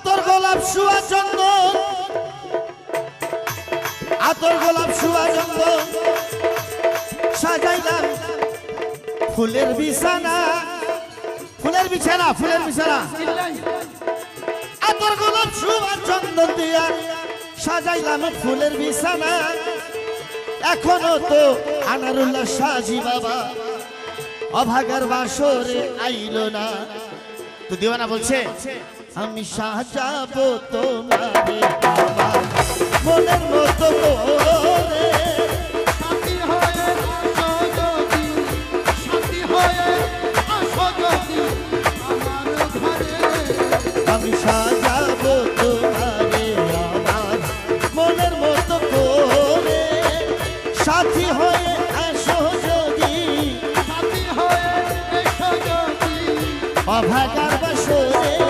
আতর গোলাপ শুয়া চন্দন। আতর গোলাপ শুয়া চন্দন। সাজাইলাম ফুলের বিছানা। ফুলের বিছানা ফুলের বিছানা। আতর গোলাপ শুয়া চন্দন দিয়া সাজাইলাম ফুলের বিছানা। এখনও তো আনারুল্লাহ সাজি বাবা, অভাগার বাসরে আইলো না। তো দিওয়ানা বলছে আমি সাজাবো তোমারে মনের মতো ঘরে। আমি সাজাবো তোমারে আমার মনের মতো করে। সাথী হয়ে আসো যদি সাথী হয়ে অভাগার বাসরে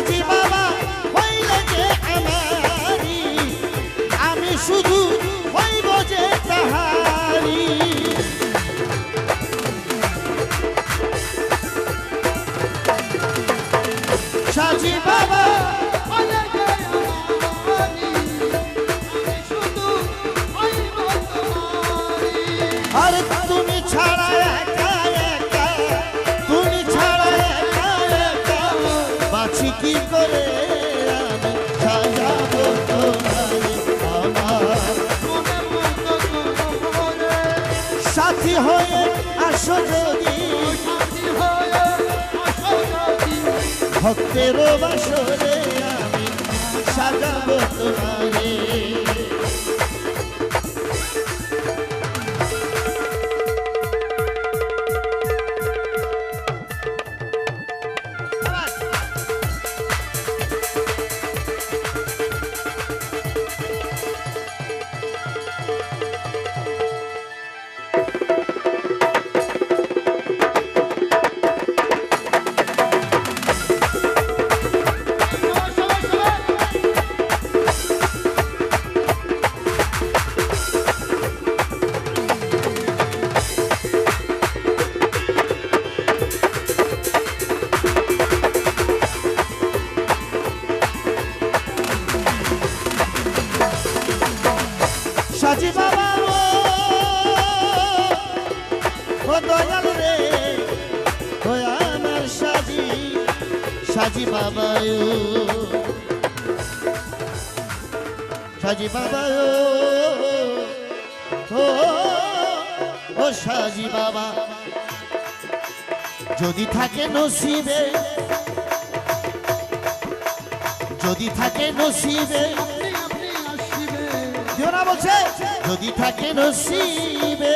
সাজি বাবা বাঁচি কি করে আমি? সাজাবো তোমারে আমার। সাথী হয়ে আসো যদি। ভক্তের বাসরে আমি সাজাবো তোমারে। সাজি বাবা সাজি বাবা ও ও সাজি বাবা। যদি থাকে নসিবে, যদি থাকে নসিবে বলছে যদি থাকে নসিবে,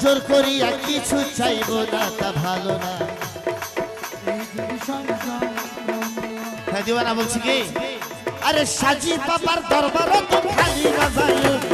জোর করিয়া কিছু চাইব না, তা ভালো না। হ্যাঁ দিওয়ানা বলছি কি আরে সাজি বাবার দরবার তো খালি বাজায়